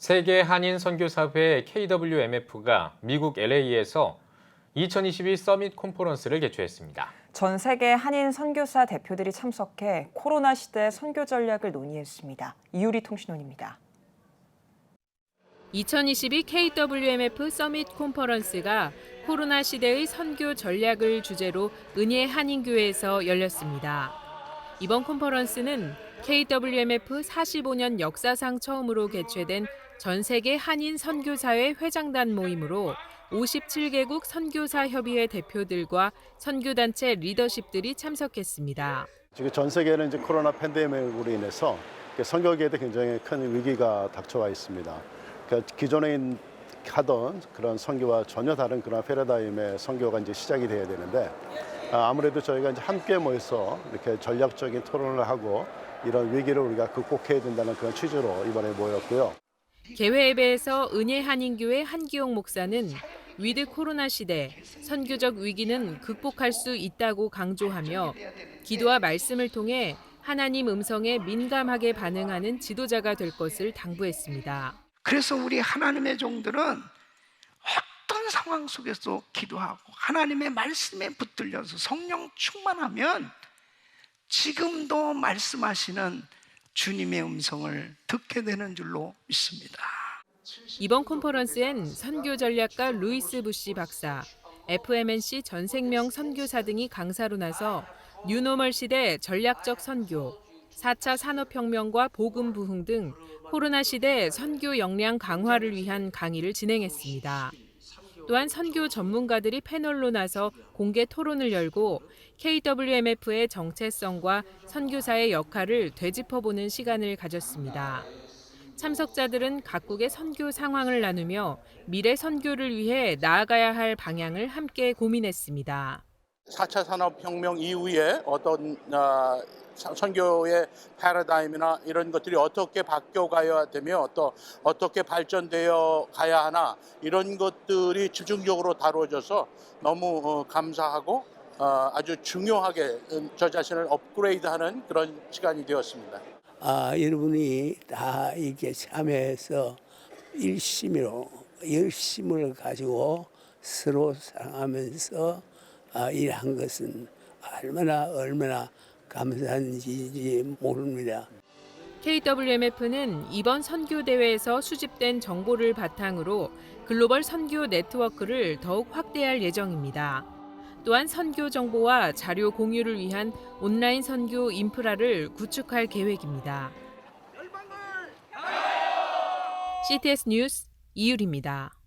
세계 한인 선교사회 KWMF가 미국 LA에서 2022 서밋 콘퍼런스를 개최했습니다. 전 세계 한인 선교사 대표들이 참석해 코로나 시대 선교 전략을 논의했습니다. 이유리 통신원입니다. 2022 KWMF 서밋 콘퍼런스가 코로나 시대의 선교 전략을 주제로 은혜 한인교회에서 열렸습니다. 이번 콘퍼런스는 KWMF 45년 역사상 처음으로 개최된 전 세계 한인 선교사회 회장단 모임으로 57개국 선교사 협의회 대표들과 선교단체 리더십들이 참석했습니다. 지금 전 세계는 이제 코로나 팬데믹으로 인해서 선교계에도 굉장히 큰 위기가 닥쳐와 있습니다. 그러니까 기존에 있- 하던 그런 선교와 전혀 다른 그런 패러다임의 선교가 이제 시작이 돼야 되는데 아, 아무래도 저희가 이제 함께 모여서 이렇게 전략적인 토론을 하고 이런 위기를 우리가 극복해야 된다는 그런 취지로 이번에 모였고요. 개회 예배에서 은혜 한인교회 한기용 목사는 위드 코로나 시대 선교적 위기는 극복할 수 있다고 강조하며 기도와 말씀을 통해 하나님 음성에 민감하게 반응하는 지도자가 될 것을 당부했습니다. 그래서 우리 하나님의 종들은 상황 속에서 기도하고 하나님의 말씀에 붙들려서 성령 충만하면 지금도 말씀하시는 주님의 음성을 듣게 되는 줄로 믿습니다. 이번 컨퍼런스엔 선교 전략가 루이스 부시 박사, FMNC 전생명 선교사 등이 강사로 나서 뉴노멀 시대 전략적 선교, 4차 산업혁명과 복음 부흥 등 코로나 시대 선교 역량 강화를 위한 강의를 진행했습니다. 또한 선교 전문가들이 패널로 나서 공개 토론을 열고 KWMF의 정체성과 선교사의 역할을 되짚어보는 시간을 가졌습니다. 참석자들은 각국의 선교 상황을 나누며 미래 선교를 위해 나아가야 할 방향을 함께 고민했습니다. 4차 산업혁명 이후에 어떤 어, 선- 선교의 패러다임이나 이런 것들이 어떻게 바뀌어 가야 되며 또 어떻게 발전되어 가야 하나 이런 것들이 집중적으로 다뤄져서 너무 어, 감사하고 어, 아주 중요하게 음, 저 자신을 업그레이드하는 그런 시간이 되었습니다. 아, 여러분이 다 이렇게 참여해서 일심으로 열심을 가지고 서로 사랑하면서 아, 일한 것은 얼마나 얼마나 감사한지 모릅니다. KWMF는 이번 선교 대회에서 수집된 정보를 바탕으로 글로벌 선교 네트워크를 더욱 확대할 예정입니다. 또한 선교 정보와 자료 공유를 위한 온라인 선교 인프라를 구축할 계획입니다. CTS 뉴스 이율입니다.